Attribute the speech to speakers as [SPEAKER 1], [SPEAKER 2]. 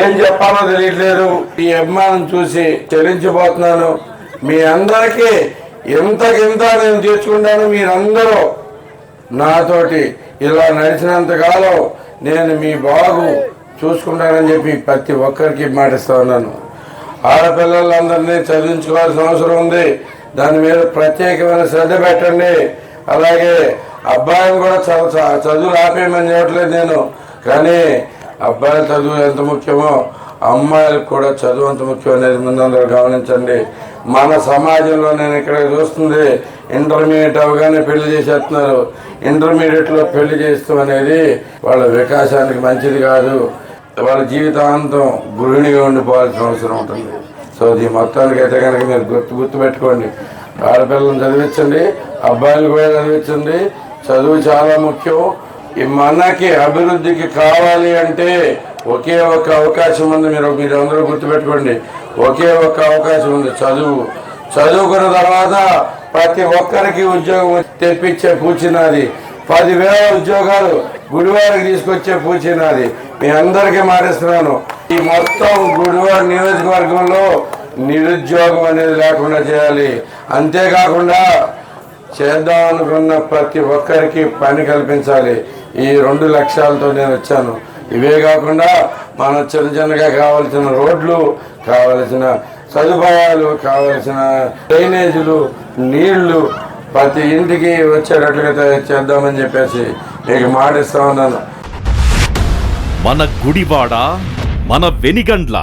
[SPEAKER 1] ఏం చెప్పాలో తెలియట్లేదు. ఈ అభిమానం చూసి చెల్లించిపోతున్నాను మీ అందరికీ ఎంతకింత నేను తీర్చుకుంటాను. మీరందరూ నాతోటి ఇలా నడిచినంత కాలం నేను మీ బాగు చూసుకుంటానని చెప్పి ప్రతి ఒక్కరికి మాటిస్తా ఉన్నాను. ఆడపిల్లలందరినీ చదివించుకోవాల్సిన అవసరం ఉంది. దాని మీద ప్రత్యేకమైన శ్రద్ధ పెట్టండి. అలాగే అబ్బాయిని కూడా చదువు చదువులు ఆపేయమని చెప్పట్లేదు నేను. కానీ అబ్బాయిల చదువు ఎంత ముఖ్యమో అమ్మాయిలకు కూడా చదువు అంత ముఖ్యం అనేది ముందందరూ గమనించండి. మన సమాజంలో నేను ఇక్కడ చూస్తుంది ఇంటర్మీడియట్ అవగానే పెళ్ళి చేసేస్తున్నారు. ఇంటర్మీడియట్లో పెళ్ళి చేస్తాం అనేది వాళ్ళ వికాసానికి మంచిది కాదు. వాళ్ళ జీవితాంతం గృహిణిగా ఉండిపోవాల్సిన అవసరం ఉంటుంది. సో ఈ మొత్తానికి అయితే కనుక మీరు గుర్తు గుర్తు పెట్టుకోండి. ఆడపిల్లలను చదివించండి అబ్బాయిలు కూడా చదివించండి. చదువు చాలా ముఖ్యం. మనకి అభివృద్ధికి కావాలి అంటే ఒకే ఒక అవకాశం ఉంది. మీరు మీరు అందరూ గుర్తుపెట్టుకోండి. ఒకే ఒక అవకాశం ఉంది. చదువు. చదువుకున్న తర్వాత ప్రతి ఒక్కరికి ఉద్యోగం తెప్పించే పూచినది. పదివేల ఉద్యోగాలు గుడివారికి తీసుకొచ్చే పూచినది. మీ అందరికీ మారేస్తున్నాను. ఈ మొత్తం గుడివారి నియోజకవర్గంలో నిరుద్యోగం అనేది లేకుండా చేయాలి. అంతేకాకుండా చేద్దాం అనుకున్న ప్రతి ఒక్కరికి పని కల్పించాలి. ఈ రెండు లక్ష్యాలతో నేను వచ్చాను. ఇవే కాకుండా మన చిన్న చిన్నగా కావలసిన రోడ్లు కావలసిన సదుపాయాలు కావలసిన డ్రైనేజీలు నీళ్ళు ప్రతి ఇంటికి వచ్చేటట్లుగా చేద్దామని చెప్పేసి మీకు మాటిస్తా ఉన్నాను.
[SPEAKER 2] మన గుడివాడ మన వెనిగండ్ల.